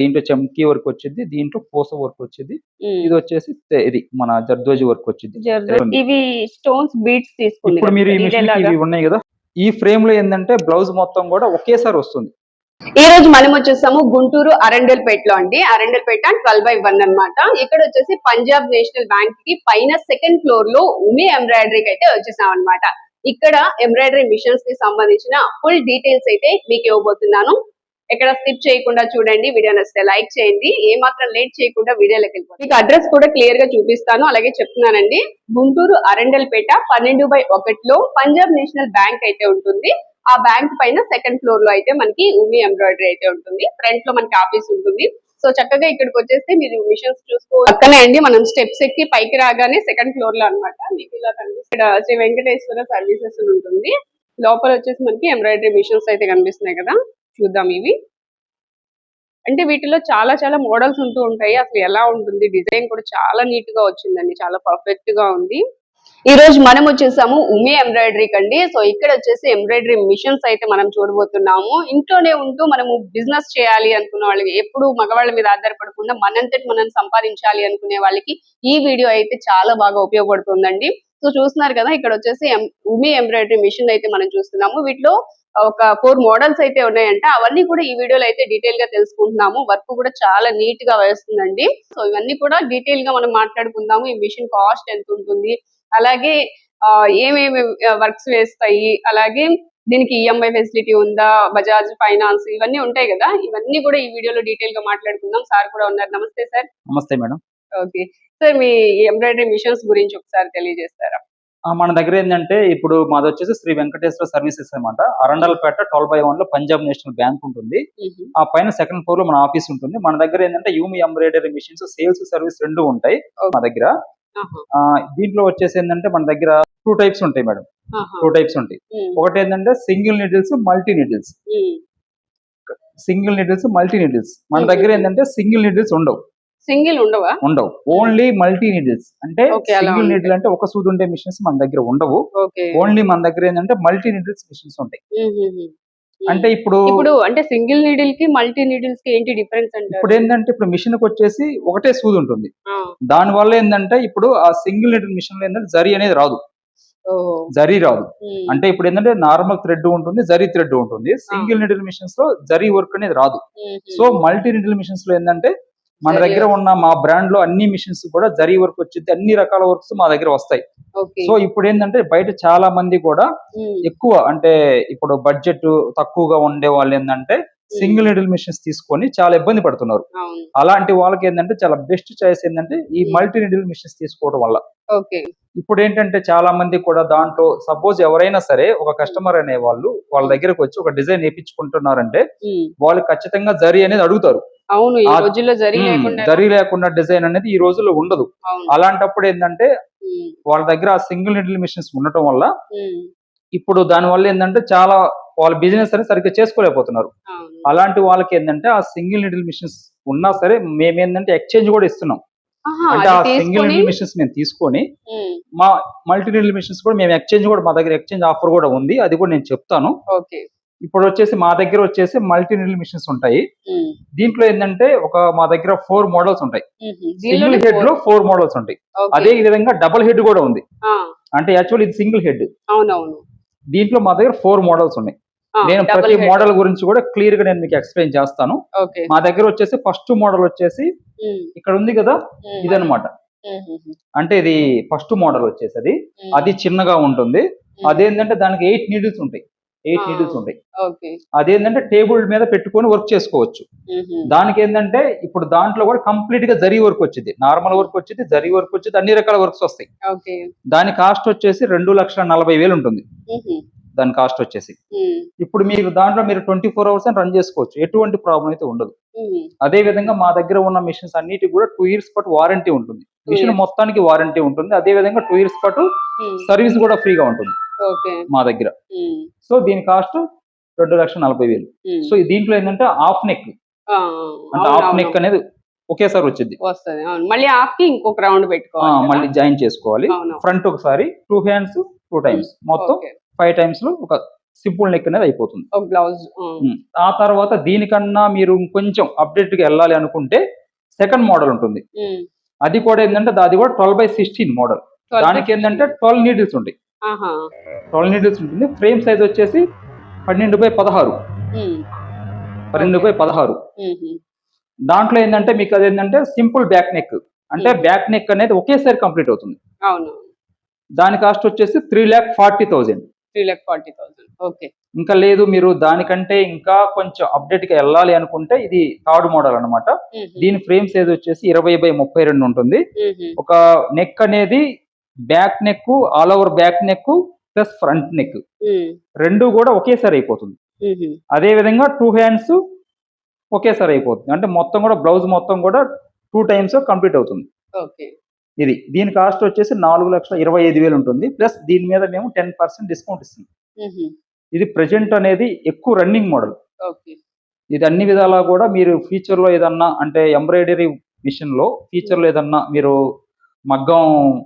దీంట్లో చమ్కీ వర్క్ వచ్చింది దీంట్లో పూస వర్క్ వచ్చింది. ఇది వచ్చేసి ఇది మన జర్దోజి వర్క్ వచ్చింది. ఇవి స్టోన్స్ బీట్స్ తీసుకుంది ఇప్పుడు మీరు? ఇవి ఉన్నాయి కదా ఈ ఫ్రేమ్లో ఏంటంటే బ్లౌజ్ మొత్తం కూడా ఒకేసారి వస్తుంది. ఈ రోజు మనం వచ్చేసాము గుంటూరు అరండల్పేట్లో అండి. అరండల్పేట ట్వెల్వ్ బై వన్ అన్నమాట. ఇక్కడ వచ్చేసి పంజాబ్ నేషనల్ బ్యాంక్కి పైన సెకండ్ ఫ్లోర్లో ఉమి ఎంబ్రాయిడరీకి అయితే వచ్చేసాం అన్నమాట. ఇక్కడ ఎంబ్రాయిడరీ మిషన్స్కి సంబంధించిన ఫుల్ డీటెయిల్స్ అయితే మీకు ఇవ్వబోతున్నాను. ఎక్కడ స్కిప్ చేయకుండా చూడండి వీడియో నచ్చితే లైక్ చేయండి. ఏ మాత్రం లేట్ చేయకుండా వీడియోలోకి వెళ్ళిపోతుంది మీకు అడ్రస్ కూడా క్లియర్గా చూపిస్తాను అలాగే చెప్తున్నానండి. గుంటూరు అరండల్పేట పన్నెండు బై ఒకటిలో పంజాబ్ నేషనల్ బ్యాంక్ అయితే ఉంటుంది. ఆ బ్యాంక్ పైన సెకండ్ ఫ్లోర్లో అయితే మనకి ఉమి ఎంబ్రాయిడరీ అయితే ఉంటుంది. ఫ్రంట్లో మనకి ఆఫీస్ ఉంటుంది. సో చక్కగా ఇక్కడికి వచ్చేస్తే మీరు మిషన్స్ చూసుకో పక్కనే అండి మనం స్టెప్స్ ఎక్కి పైకి రాగానే సెకండ్ ఫ్లోర్లో అన్నమాట. మీకు ఇలా కనిపిస్తుంది. ఇక్కడ శ్రీ వెంకటేశ్వర సర్వీసెస్ అని ఉంటుంది. లోపల వచ్చేసి మనకి ఎంబ్రాయిడరీ మిషన్స్ అయితే కనిపిస్తున్నాయి కదా. చూద్దాం ఇవి. అంటే వీటిలో చాలా చాలా మోడల్స్ ఉంటూ ఉంటాయి. అసలు ఎలా ఉంటుంది? డిజైన్ కూడా చాలా నీట్గా వచ్చిందండి. చాలా పర్ఫెక్ట్గా ఉంది. ఈ రోజు మనం వచ్చేసాము ఉమే ఎంబ్రాయిడరీ కండి. సో ఇక్కడ వచ్చేసి ఎంబ్రాయిడరీ మిషన్స్ అయితే మనం చూడబోతున్నాము. ఇంట్లోనే ఉంటూ మనము బిజినెస్ చేయాలి అనుకున్న వాళ్ళకి ఎప్పుడు మగవాళ్ళ మీద ఆధారపడకుండా మనంతటి మనం సంపాదించాలి అనుకునే వాళ్ళకి ఈ వీడియో అయితే చాలా బాగా ఉపయోగపడుతుందండి. సో చూస్తున్నారు కదా ఇక్కడ వచ్చేసి ఉమే ఉమి ఎంబ్రాయిడరీ మిషన్ అయితే మనం చూస్తున్నాము. వీటిలో ఒక ఫోర్ మోడల్స్ అయితే ఉన్నాయంట. అవన్నీ కూడా ఈ వీడియోలో అయితే డీటెయిల్గా తెలుసుకుంటున్నాము. వర్క్ కూడా చాలా నీట్గా వేస్తుందండి. సో ఇవన్నీ కూడా డీటెయిల్గా మనం మాట్లాడుకుందాము. ఈ మిషన్ కాస్ట్ ఎంత ఉంటుంది? అలాగే ఏమేమి వర్క్స్ వేస్తాయి? అలాగే దీనికి ఈఎంఐ ఫెసిలిటీ ఉందా? బజాజ్ ఫైనాన్స్ ఇవన్నీ ఉంటాయి కదా? ఇవన్నీ కూడా ఈ వీడియోలో డీటెయిల్గా మాట్లాడుకుందాం. సార్ కూడా ఉన్నారు. నమస్తే సార్. నమస్తే మేడం. ఓకే. సార్ మీ ఎంబ్రాయిడరీ మిషన్స్ గురించి ఒకసారి తెలియజేస్తారా? మన దగ్గర ఏంటంటే ఇప్పుడు మాది వచ్చేసి శ్రీ వెంకటేశ్వర సర్వీసెస్ అనమాట అరండల్పేట ట్వెల్వ్ బై వన్లో పంజాబ్ నేషనల్ బ్యాంక్ ఉంటుంది. ఆ పైన సెకండ్ ఫ్లోర్లో మన ఆఫీస్ ఉంటుంది. మన దగ్గర ఏంటంటే Yumi embroidery machines sales service రెండు ఉంటాయి మా దగ్గర. దీంట్లో వచ్చేసి ఏంటంటే మన దగ్గర టూ టైప్స్ ఉంటాయి మేడం. టూ టైప్స్ ఉంటాయి. ఒకటి ఏంటంటే single needles multi needles. Single needles multi needles. మన. దగ్గర ఏంటంటే సింగిల్ నీడిల్స్ ఉండవు. సింగిల్ ఉండవా? ఉండవు. ఓన్లీ మల్టీ నీడిల్స్ అంటే సింగిల్. నీడిల్ అంటే ఒక సూది ఉండే మిషన్స్ మన దగ్గర ఉండవు. ఓన్లీ మన దగ్గర ఏంటంటే మల్టీ నీడిల్స్ మిషన్స్ ఉంటాయి. అంటే ఇప్పుడు ఇప్పుడు అంటే సింగిల్ నీడిల్కి మల్టీ నీడిల్స్కి ఏంటి డిఫరెన్స్ అంటారు? ఇప్పుడు ఏంటంటే ఇప్పుడు మిషన్కి వచ్చేసి ఒకటే సూది ఉంటుంది. దాని వల్ల ఏంటంటే ఇప్పుడు ఆ సింగిల్ నీడిల్ మిషన్లో ఏంటంటే జరీ అనేది రాదు. జరీ రాదు. అంటే ఇప్పుడు ఏంటంటే నార్మల్ థ్రెడ్ ఉంటుంది జరీ థ్రెడ్ ఉంటుంది. సింగిల్ నీడిల్ మిషన్స్లో జరీ వర్క్ అనేది రాదు. సో మల్టీ నీడిల్ మిషన్స్లో ఏంటంటే మన దగ్గర ఉన్న మా బ్రాండ్లో అన్ని మిషన్స్ కూడా జరీ వర్క్ వచ్చింది అన్ని రకాల వర్క్స్ మా దగ్గర వస్తాయి. సో ఇప్పుడు ఏంటంటే బయట చాలా మంది కూడా ఎక్కువ అంటే ఇప్పుడు బడ్జెట్ తక్కువగా ఉండే వాళ్ళు ఏంటంటే సింగిల్ నీడిల్ మిషన్స్ తీసుకొని చాలా ఇబ్బంది పడుతున్నారు. అలాంటి వాళ్ళకి ఏంటంటే చాలా బెస్ట్ చాయిస్ ఏంటంటే ఈ. మల్టీ నీడిల్ మిషన్స్ తీసుకోవడం వల్ల. ఇప్పుడు ఏంటంటే చాలా మంది కూడా దాంట్లో సపోజ్ ఎవరైనా సరే ఒక కస్టమర్ అనే వాళ్ళు వాళ్ళ దగ్గరకు వచ్చి ఒక డిజైన్ వేయించుకుంటున్నారంటే వాళ్ళు ఖచ్చితంగా జరీ అనేది అడుగుతారు. అవును ఈ రోజుల్లో జరి లేకుండా జరీ లేకుండా డిజైన్ అనేది ఈ రోజుల్లో ఉండదు. అలాంటప్పుడు ఏంటంటే వాళ్ళ దగ్గర ఆ సింగిల్ నీడిల్ మిషన్స్ ఉండటం వల్ల ఇప్పుడు దాని వల్ల ఏంటంటే చాలా వాళ్ళ బిజినెస్ అనేది సరిగ్గా చేసుకోలేకపోతున్నారు. అలాంటి వాళ్ళకి ఏంటంటే ఆ సింగిల్ నీడిల్ మిషన్స్ ఉన్నా సరే మేము ఏంటంటే ఎక్స్చేంజ్ కూడా ఇస్తున్నాం. అంటే ఆ సింగిల్ నీడిల్ మిషన్స్ మేము తీసుకొని మా మల్టీ నీడిల్ మిషన్స్ కూడా మేము ఎక్స్చేంజ్ కూడా మా దగ్గర ఎక్స్చేంజ్ ఆఫర్ కూడా ఉంది అది కూడా నేను చెప్తాను. ఓకే. ఇప్పుడు వచ్చేసి మా దగ్గర వచ్చేసి మల్టీ నీడిల్ మిషన్స్ ఉంటాయి. దీంట్లో ఏంటంటే ఒక మా దగ్గర ఫోర్ మోడల్స్ ఉంటాయి. సింగిల్ హెడ్లో ఫోర్ మోడల్స్ ఉంటాయి. అదే విధంగా డబుల్ హెడ్ కూడా ఉంది. అంటే యాక్చువల్ ఇది సింగిల్ హెడ్. అవునవును. దీంట్లో మా దగ్గర ఫోర్ మోడల్స్ ఉన్నాయి. నేను ప్రతి. మోడల్ గురించి కూడా క్లియర్గా నేను మీకు ఎక్స్ప్లెయిన్ చేస్తాను. మా దగ్గర వచ్చేసి ఫస్ట్ మోడల్ వచ్చేసి ఇక్కడ ఉంది కదా? ఇదనమాట అంటే ఇది ఫస్ట్ మోడల్ వచ్చేసి అది. అది చిన్నగా ఉంటుంది. అదేంటంటే దానికి ఎయిట్ నీడిల్స్ ఉంటాయి. ఎయిట్. నీడిల్స్ ఉంటాయి. ఓకే అదేంటంటే టేబుల్ మీద పెట్టుకొని వర్క్ చేసుకోవచ్చు. దానికి ఏంటంటే ఇప్పుడు దాంట్లో కూడా కంప్లీట్గా జరీ వర్క్ వచ్చింది నార్మల్ వర్క్ వచ్చింది జరీ వర్క్ వచ్చింది అన్ని రకాల వర్క్స్ వస్తాయి. దాని కాస్ట్ వచ్చేసి రెండు లక్షల నలభై వేలు ఉంటుంది. దాని కాస్ట్ వచ్చేసి. ఇప్పుడు మీరు దాంట్లో మీరు ట్వంటీ ఫోర్ అవర్స్ రన్ చేసుకోవచ్చు. ఎటువంటి ప్రాబ్లం అయితే ఉండదు. అదే విధంగా మా దగ్గర ఉన్న మిషన్స్ అన్నిటికి కూడా టూ ఇయర్స్ పాటు వారంటీ ఉంటుంది. మిషన్. మొత్తానికి వారంటీ ఉంటుంది. అదే విధంగా టూ ఇయర్స్ పాటు సర్వీస్ కూడా ఫ్రీగా ఉంటుంది. మా దగ్గర. సో దీని కాస్ట్ రెండు లక్షల నలభై వేలు. సో దీంట్లో ఏంటంటే హాఫ్ నెక్. అంటే హాఫ్. నెక్ అనేది ఒకేసారి వచ్చింది వస్తది మళ్ళీ ఇంకొక రౌండ్ పెట్టుకోవాలి? మళ్ళీ జాయిన్ చేసుకోవాలి. ఫ్రంట్ ఒకసారి టూ హ్యాండ్స్ టూ టైమ్స్. మొత్తం. ఫైవ్ టైమ్స్లో ఒక సింపుల్ నెక్ అనేది అయిపోతుంది. బ్లౌజ్. ఆ తర్వాత దీనికన్నా మీరు కొంచెం అప్డేట్గా వెళ్ళాలి అనుకుంటే సెకండ్ మోడల్ ఉంటుంది. అది కూడా ఏంటంటే అది కూడా ట్వెల్వ్ బై సిక్స్టీన్ మోడల్. దానికి ఏంటంటే ట్వెల్వ్ నీడిల్స్ ఉంటాయి. ట్వెల్వ్ నీడిల్స్ ఉంటుంది. ఫ్రేమ్ సైజ్ వచ్చేసి పన్నెండు బై పదహారు. పన్నెండు బై పదహారు. దాంట్లో ఏంటంటే మీకు అది ఏంటంటే సింపుల్ బ్యాక్ నెక్. అంటే. బ్యాక్ నెక్ అనేది ఒకేసారి కంప్లీట్ అవుతుంది. అవును. దాని కాస్ట్ వచ్చేసి three lakh forty thousand. Three lakh forty thousand okay. ఇంకా లేదు మీరు దానికంటే ఇంకా కొంచెం అప్డేట్గా వెళ్ళాలి అనుకుంటే ఇది థర్డ్ మోడల్ అన్నమాట. దీని ఫ్రేమ్ సైజ్ వచ్చేసి ఇరవై బై ముప్పై రెండు ఉంటుంది. ఒక నెక్ అనేది back neck all over back neck plus front neck. రెండు కూడా ఒకేసారి అయిపోతుంది. అదే విధంగా టూ హ్యాండ్స్ ఒకేసారి అయిపోతుంది. అంటే మొత్తం కూడా బ్లౌజ్ మొత్తం కూడా టూ టైమ్స్ కంప్లీట్ అవుతుంది. ఓకే. ఇది. దీని కాస్ట్ వచ్చేసి నాలుగు లక్షల ఇరవై ఐదు వేలు ఉంటుంది. ప్లస్ దీని మీద మేము టెన్ పర్సెంట్ డిస్కౌంట్ ఇస్తున్నాం. ఇది ప్రజెంట్ అనేది ఎక్కువ రన్నింగ్ మోడల్. ఇది అన్ని విధాలా కూడా మీరు ఫ్యూచర్లో ఏదన్నా అంటే ఎంబ్రాయిడరీ మిషన్లో ఫ్యూచర్లో ఏదన్నా మీరు మగ్గం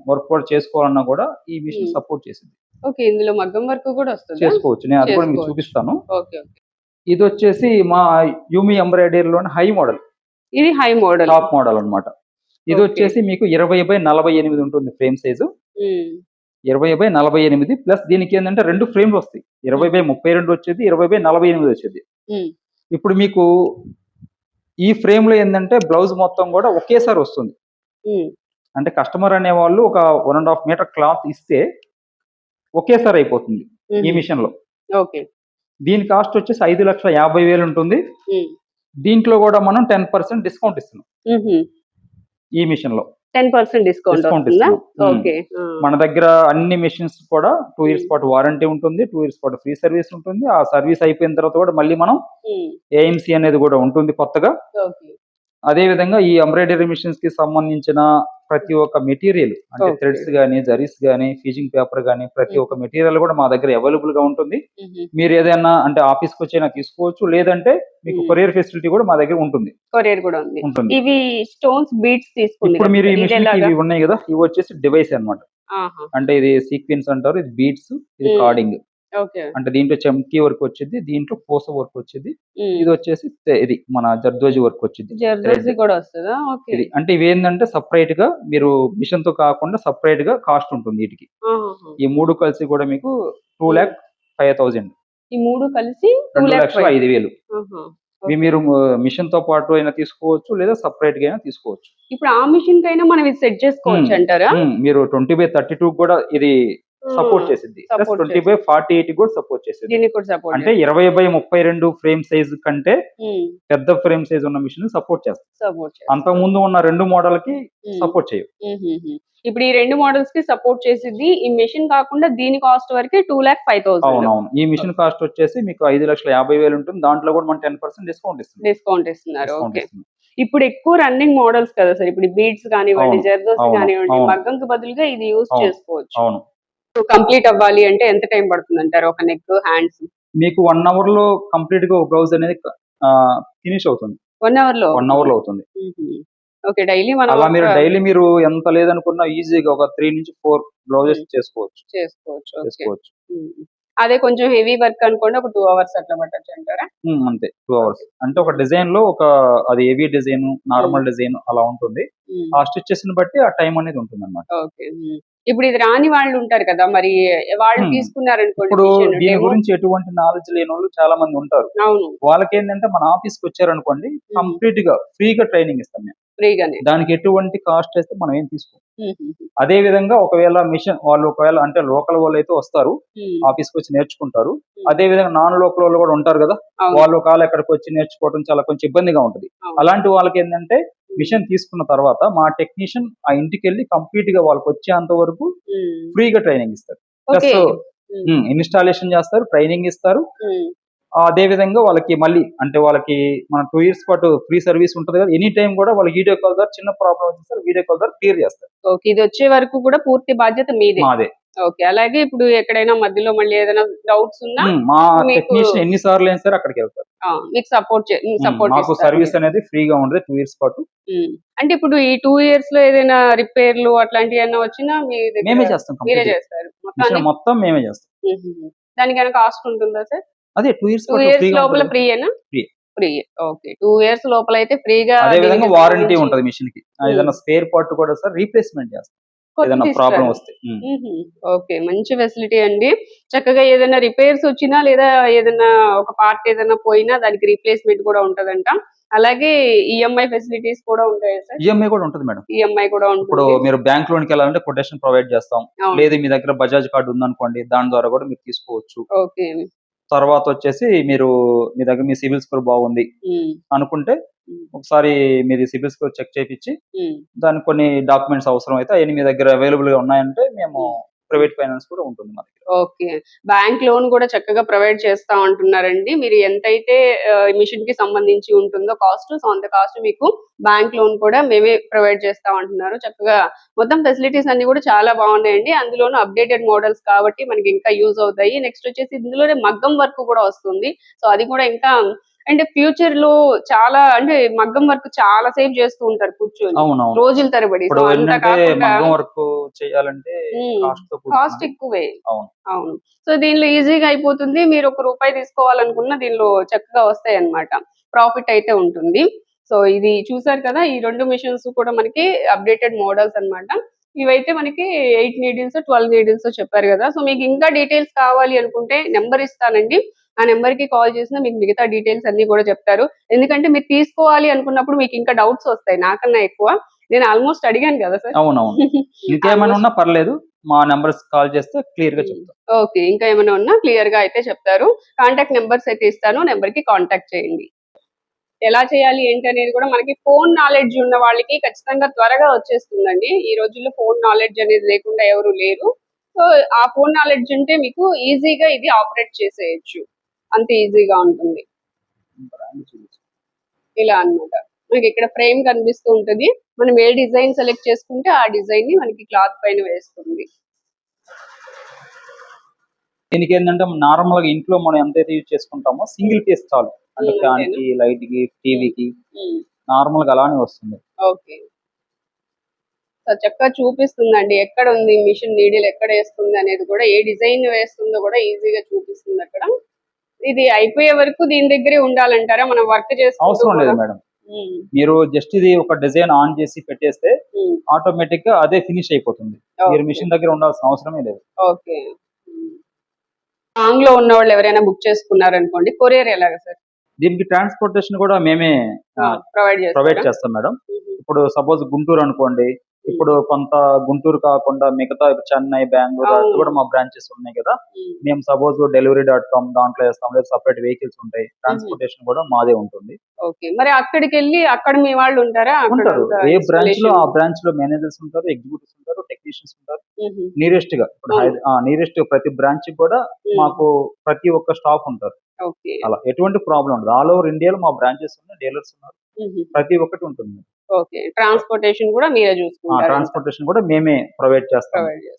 వర్క్ కూడా చేసుకోవాలన్నా కూడా ఈ మిషన్ Hmm. సపోర్ట్ చేసింది. ఓకే ఇందులో మగ్గం వర్క్ కూడా వస్తుంది? చేసుకోవచ్చు. నేను అది కూడా మీకు. చూపిస్తాను. ఇది వచ్చేసి మా యూమి ఎంబ్రాయిడరీలోని హై మోడల్ ఇది హై మోడల్ టాప్ మోడల్ అన్నమాట. ఇది. వచ్చేసి మీకు ఇరవై బై నలభై ఎనిమిది ఉంటుంది ఫ్రేమ్ సైజు ఇరవై బై నలభై ఎనిమిది ప్లస్ దీనికి ఏంటంటే రెండు ఫ్రేమ్లు వస్తాయి. ఇరవై బై ముప్పై రెండు వచ్చేది ఇరవై బై నలభై ఎనిమిది వచ్చేది. ఇప్పుడు మీకు ఈ ఫ్రేమ్లో ఏంటంటే బ్లౌజ్ మొత్తం కూడా ఒకేసారి వస్తుంది. అంటే కస్టమర్ అనేవాళ్ళు ఒక one and half metre cloth ఇస్తే ఒకేసారి అయిపోతుంది ఈ మిషన్లో ఓకే. దీని కాస్ట్ వచ్చేసి ఐదు లక్షల యాభై వేలు ఉంటుంది. దీంట్లో కూడా మనం టెన్ పర్సెంట్ డిస్కౌంట్ ఇస్తున్నాం. ఈ మిషన్లో టెన్ పర్సెంట్ డిస్కౌంట్. ఓకే. మన దగ్గర అన్ని మెషిన్స్ కూడా టూ ఇయర్స్ పాటు వారంటీ ఉంటుంది. టూ ఇయర్స్ పాటు ఫ్రీ సర్వీస్ ఉంటుంది. ఆ సర్వీస్ అయిపోయిన తర్వాత కూడా మళ్ళీ మనం ఏఎంసీ అనేది కూడా ఉంటుంది కొత్తగా. ఓకే అదే విధంగా ఈ ఎంబ్రాయిడరీ మిషన్స్కి సంబంధించిన ప్రతి ఒక్క మెటీరియల్ అంటే. థ్రెడ్స్ గానీ జరీస్ గానీ ఫీజింగ్ పేపర్ గానీ ప్రతి ఒక్క మెటీరియల్ కూడా మా దగ్గర అవైలబుల్గా ఉంటుంది. మీరు ఏదైనా అంటే ఆఫీస్కి వచ్చైనా తీసుకోవచ్చు లేదంటే మీకు Hmm. కొరియర్ ఫెసిలిటీ కూడా మా దగ్గర ఉంటుంది. కొరియర్ కూడా ఉంటుంది. ఇవి స్టోన్స్ బీట్స్ ఇప్పుడు మీరు ఈ మిషన్? ఇవి ఉన్నాయి కదా ఇవి వచ్చేసి డివైస్ అన్నమాట. ఆహా, అంటే ఇది సీక్వెన్స్ అంటారు ఇది బీట్స్ ఇది Hmm. కార్డింగ్. అంటే దీంట్లో చమ్కీ వర్క్ వచ్చింది దీంట్లో పూస వర్క్ వచ్చింది. ఇది వచ్చేసి ఇది మన జర్దోజి వర్క్ వచ్చింది. జర్దోజీ కూడా వస్తుందా? ఓకే. ఇది అంటే ఇవి ఏంటంటే సపరేట్గా మీరు మిషన్తో కాకుండా సపరేట్గా కాస్ట్ ఉంటుంది వీటికి. ఈ మూడు కలిసి కూడా మీకు టూ ల్యాక్ ఫైవ్ థౌసండ్ ఈ మూడు కలిసి రెండు లక్షల ఐదు వేలు. ఇవి మీరు మిషన్తో పాటు అయినా తీసుకోవచ్చు లేదా సపరేట్గా అయినా తీసుకోవచ్చు. ఇప్పుడు ఆ మిషన్ కైనా మనం ఇది సెట్ చేసుకోవచ్చు. అంటారా? మీరు ట్వంటీ బై థర్టీ టూ కూడా ఇది సపోర్ట్ చేసింది ట్వంటీ బై ఫార్టీ ఎయిట్ కూడా సపోర్ట్ చేసింది అంటే ఇరవై బై ముప్పై రెండు ఫ్రేమ్ సైజ్ కంటే పెద్ద ఫ్రేమ్ సైజ్ ఉన్న మిషన్ సపోర్ట్ చేస్తుంది. అంతకు ముందు ఉన్న రెండు మోడల్కి సపోర్ట్ చేయవు. ఇప్పుడు ఈ రెండు మోడల్స్కి సపోర్ట్ చేసింది ఈ మెషిన్ కాకుండా దీని కాస్ట్ వరకే టూ ల్యాక్ ఫైవ్ థౌసండ్ అవునవును. ఈ మిషన్ కాస్ట్ వచ్చేసి మీకు ఐదు లక్షల యాభై వేలు ఉంటుంది. దాంట్లో కూడా మనం టెన్ పర్సెంట్ డిస్కౌంట్ ఇస్తుంది డిస్కౌంట్ ఇస్తున్నారు. ఓకే. ఇప్పుడు ఎక్కువ రన్నింగ్ మోడల్స్ కదా సార్. ఇప్పుడు బీడ్స్ కానివ్వండి జర్దోస్ కానివ్వండి. మగ్గంకి బదులుగా ఇది యూజ్ అవును. చేసుకోవచ్చు. అవును కంప్లీట్ అవ్వాలి అంటే ఎంత టైం పడుతుంది అంటారు ఒక నెక్ హ్యాండ్స్ మీకు వన్ అవర్లో కంప్లీట్గా బ్లౌజ్ అనేది ఫినిష్ అవుతుంది. వన్ అవర్లో? వన్ అవర్లో అవుతుంది. ఓకే డైలీ మనం అలా మీరు డైలీ మీరు ఎంత లేదనుకున్నా ఈజీగా ఒక త్రీ నుంచి ఫోర్ బ్లౌజెస్ చేసుకోవచ్చు. చేసుకోవచ్చు. ఓకే చేసుకోవచ్చు. అదే కొంచెం హెవీ వర్క్ అనుకోండి ఒక టూ అవర్స్ అట్లా పట్టచ్చు అంటారా? అంతే. Two hours. అంటే ఒక డిజైన్లో ఒక అది హెవీ డిజైన్ నార్మల్ డిజైన్ అలా ఉంటుంది. ఆ స్టిచెస్ని బట్టి ఆ టైం అనేది ఉంటుంది అనమాట ఓకే ఇప్పుడు ఇది రాని వాళ్ళు ఉంటారు కదా మరి వాళ్ళు. తీసుకున్నారనుకోండి ఇప్పుడు దీని. గురించి ఎటువంటి నాలెడ్జ్ లేని వాళ్ళు చాలా మంది ఉంటారు. అవును. వాళ్ళకి ఏంటంటే మన ఆఫీస్కి వచ్చారనుకోండి కంప్లీట్గా ఫ్రీగా ట్రైనింగ్ ఇస్తాం మేము. ఫ్రీగానే. దానికి ఎటువంటి కాస్ట్ అయితే మనం ఏం తీసుకోం. అదే విధంగా ఒకవేళ మిషన్ వాళ్ళు ఒకవేళ అంటే లోకల్ వాళ్ళు అయితే వస్తారు ఆఫీస్కి వచ్చి నేర్చుకుంటారు. అదే విధంగా నాన్ లోకల్ వాళ్ళు కూడా ఉంటారు కదా. వాళ్ళు ఒకవేళ ఎక్కడికి వచ్చి నేర్చుకోవడం చాలా కొంచెం ఇబ్బందిగా ఉంటుంది. అలాంటి వాళ్ళకి ఏంటంటే మిషన్ తీసుకున్న తర్వాత మా టెక్నీషియన్ ఆ ఇంటికి వెళ్ళి కంప్లీట్గా వాళ్ళకి వచ్చేంత వరకు ఫ్రీగా ట్రైనింగ్ ఇస్తారు. ప్లస్ ఇన్స్టాలేషన్ చేస్తారు ట్రైనింగ్ ఇస్తారు. అదే విధంగా వాళ్ళకి మళ్ళీ అంటే వాళ్ళకి మన టూ ఇయర్స్ పాటు ఫ్రీ సర్వీస్ ఉంటుంది కదా ఎనీ టైం కూడా వాళ్ళకి వీడియో కాల్ ద్వారా చిన్న ప్రాబ్లం వచ్చేసరికి వీడియో కాల్ ద్వారా క్లియర్ చేస్తారు. ఓకే ఇది వచ్చే వరకు కూడా పూర్తి బాధ్యత మీదే. మాదే. ఓకే అలాగే ఇప్పుడు ఎక్కడైనా మధ్యలో మళ్ళీ ఏదైనా డౌట్స్ ఉన్నా మా టెక్నీషియన్ ఎన్ని సార్లు అయినా సరే అక్కడికి వెళ్తారు. మీకు సపోర్ట్ సపోర్ట్ మాకు సర్వీస్ అనేది ఫ్రీగా ఉండదు టూ ఇయర్స్ పాటు. అంటే ఇప్పుడు ఈ టూ ఇయర్స్లో ఏదైనా రిపేర్లు అట్లాంటివి ఏమైనా వచ్చినా మేమే చేస్తాం మీరే. చేస్తారు. మొత్తం మేమే చేస్తాం. దానికి ఏమైనా కాస్ట్ ఉంటుందా సార్? అదే టూ ఇయర్స్ లోపల ఫ్రీయేనా. ఫ్రీ. ఓకే. టూ ఇయర్స్ లోపల అయితే ఫ్రీగా అదే విధంగా వారంటీ ఉంటది మిషన్కి. ఏదైనా స్పేర్ పార్ట్ కూడా సార్ రీప్లేస్మెంట్ చేస్తాం. ఏదైనా. ప్రాబ్లం వస్తే. ఉమ్. ఓకే. మంచి ఫెసిలిటీ అండి. చక్కగా ఏదైనా రిపేర్స్ వచ్చినా లేదా ఏదైనా ఒక పార్ట్ ఏదైనా పోయినా దానికి రీప్లేస్మెంట్ కూడా ఉంటదంట. అలాగే ఈఎంఐ ఫెసిలిటీస్ కూడా ఉంటాయి సార్? ఈఎంఐ కూడా ఉంటుంది మేడం. ఈఎంఐ కూడా ఇప్పుడు ఉంటుంది మీరు బ్యాంక్ లోన్కి వెళ్ళాలంటే కొటేషన్ ప్రొవైడ్ చేస్తాం. లేదు మీ దగ్గర బజాజ్ కార్డు ఉందనుకోండి దాని ద్వారా కూడా మీరు తీసుకోవచ్చు. ఓకే. తర్వాత వచ్చేసి మీరు మీ దగ్గర మీ సివిల్ స్కోర్ బాగుంది అనుకుంటే ఒకసారి మీరు సివిల్ స్కోర్ చెక్ చేయించి. దానికి కొన్ని డాక్యుమెంట్స్ అవసరం అయితే అవన్నీ మీ దగ్గర అవైలబుల్గా ఉన్నాయంటే మేము ప్రైవేట్ ఫైనాన్స్ కూడా ఉంటుంది మనకి. ఓకే. బ్యాంక్ లోన్ కూడా చక్కగా ప్రొవైడ్ చేస్తా ఉంటున్నారండి. మీరు ఎంతైతే మిషన్కి సంబంధించి ఉంటుందో కాస్ట్ సో అంత కాస్ట్ మీకు బ్యాంక్ లోన్ కూడా మేమే ప్రొవైడ్ చేస్తా ఉంటున్నారు. చక్కగా మొత్తం ఫెసిలిటీస్ అన్ని కూడా చాలా బాగున్నాయండి. అందులోనూ అప్డేటెడ్ మోడల్స్ కాబట్టి మనకి ఇంకా యూజ్ అవుతాయి. నెక్స్ట్ వచ్చేసి ఇందులోనే మగ్గం వర్క్ కూడా వస్తుంది. సో అది కూడా ఇంకా అంటే ఫ్యూచర్లో చాలా అంటే మగ్గం వర్క్ చాలా సేవ్ చేస్తూ ఉంటారు కూర్చొని. రోజుల తరబడి. మగ్గం వర్క్ చేయాలంటే. కాస్ట్. ఎక్కువే. అవును. సో దీనిలో ఈజీగా అయిపోతుంది. మీరు ఒక రూపాయి తీసుకోవాలనుకున్న దీనిలో చక్కగా వస్తాయి అన్నమాట ప్రాఫిట్ అయితే ఉంటుంది. సో ఇది చూసారు కదా ఈ రెండు మిషన్స్ కూడా మనకి అప్డేటెడ్ మోడల్స్ అన్నమాట. ఇవైతే మనకి ఎయిట్ నీడిల్స్ ట్వెల్వ్ నీడిల్స్ చెప్పారు కదా. సో మీకు ఇంకా డీటెయిల్స్ కావాలి అనుకుంటే నెంబర్ ఇస్తానండి. ఆ నెంబర్కి కాల్ చేసినా మీకు మిగతా డీటెయిల్స్ అన్ని కూడా చెప్తారు. ఎందుకంటే మీరు తీసుకోవాలి అనుకున్నప్పుడు మీకు ఇంకా డౌట్స్ వస్తాయి నాకన్నా ఎక్కువ. నేను ఆల్మోస్ట్ అడిగాను కదా సార్ అవునవును. ఇంకేమైనా ఉన్నా పర్లేదు మా నెంబర్స్ కాల్ చేస్తే క్లియర్గా చెప్తాం. ఓకే ఇంకా ఏమైనా ఉన్నా క్లియర్గా అయితే చెప్తారు. కాంటాక్ట్ నెంబర్స్ అయితే ఇస్తాను నెంబర్కి కాంటాక్ట్ చేయండి. ఎలా చేయాలి ఏంటి అనేది కూడా మనకి ఫోన్ నాలెడ్జ్ ఉన్న వాళ్ళకి ఖచ్చితంగా త్వరగా వచ్చేస్తుందండి. ఈ రోజుల్లో ఫోన్ నాలెడ్జ్ అనేది లేకుండా ఎవరు లేరు. సో ఆ ఫోన్ నాలెడ్జ్ ఉంటే మీకు ఈజీగా ఇది ఆపరేట్ చేసేయచ్చు. అంత ఈజీగా ఉంటుంది. ఇలా అన్నమాట. మనకి ఇక్కడ ఫ్రేమ్ కనిపిస్తూ ఉంటుంది. మనం ఏ డిజైన్ సెలెక్ట్ చేసుకుంటే ఆ డిజైన్ని మనకి క్లాత్ పైన వేస్తుంది. దీనికి ఏంటంటే నార్మల్గా ఇంట్లో మనం ఎంతైతే యూజ్ చేసుకుంటామో సింగిల్ పీస్ చాలు. అంటే ఫ్యాన్? కి లైట్కి టీవీకి. నార్మల్గా అలానే వస్తుంది. ఓకే. చక్కగా చూపిస్తుందండి. ఎక్కడ ఉంది మిషన్ నీడిల్ ఎక్కడ వేస్తుంది అనేది కూడా ఏ డిజైన్ వేస్తుందో కూడా ఈజీగా చూపిస్తుంది అక్కడ. ఇది అయిపోయే వరకు దీని దగ్గరే ఉండాలంటారా? మనం వర్క్ అవసరం లేదు మేడం. మీరు జస్ట్ ఇది ఒక డిజైన్ ఆన్ చేసి పెట్టేస్తే ఆటోమేటిక్గా అదే ఫినిష్ అయిపోతుంది. మీరు మిషన్ దగ్గర ఉండాల్సిన అవసరమే లేదు. ఓకే. లాంగ్లో ఉన్న వాళ్ళు ఎవరైనా బుక్ చేసుకున్నారనుకోండి కొరియర్ ఎలాగా సార్? దీనికి ట్రాన్స్పోర్టేషన్ కూడా మేమే ప్రొవైడ్ ప్రొవైడ్ చేస్తాం మేడం. ఇప్పుడు సపోజ్ గుంటూరు అనుకోండి ఇప్పుడు కొంత గుంటూరు కాకుండా మిగతా చెన్నై బెంగళూరు. అటు కూడా మా బ్రాంచెస్ ఉన్నాయి కదా. మేము సపోజ్ డెలివరీ డాట్ కామ్ దాంట్లో వేస్తాం. లేదా సపరేట్ వెహికల్స్ ఉంటాయి. ట్రాన్స్పోర్టేషన్ కూడా మాదే ఉంటుంది. ఓకే. మరి అక్కడికి వెళ్ళి అక్కడ మీ వాళ్ళు ఉంటారా? ఉంటారు. ఏ బ్రాంచ్లో ఆ? బ్రాంచ్లో మేనేజర్స్ ఉంటారు ఎగ్జిక్యూటివ్స్ ఉంటారు టెక్నీషియన్స్ ఉంటారు. నియరెస్ట్గా. ఇప్పుడు. నియరెస్ట్ ప్రతి బ్రాంచ్ కూడా. మాకు ప్రతి ఒక్క స్టాఫ్ ఉంటారు. అలా ఎటువంటి ప్రాబ్లం ఉండదు. ఆల్ ఓవర్ ఇండియాలో మా బ్రాంచెస్ ఉన్నాయి డీలర్స్ ఉన్నారు. ప్రతి ఒక్కటి ఉంటుంది. ఓకే. ట్రాన్స్పోర్టేషన్ కూడా మీరే చూసుకుంటారు. ట్రాన్స్పోర్టేషన్ కూడా మేమే ప్రొవైడ్ చేస్తాం. ప్రొవైడ్ చేస్తారు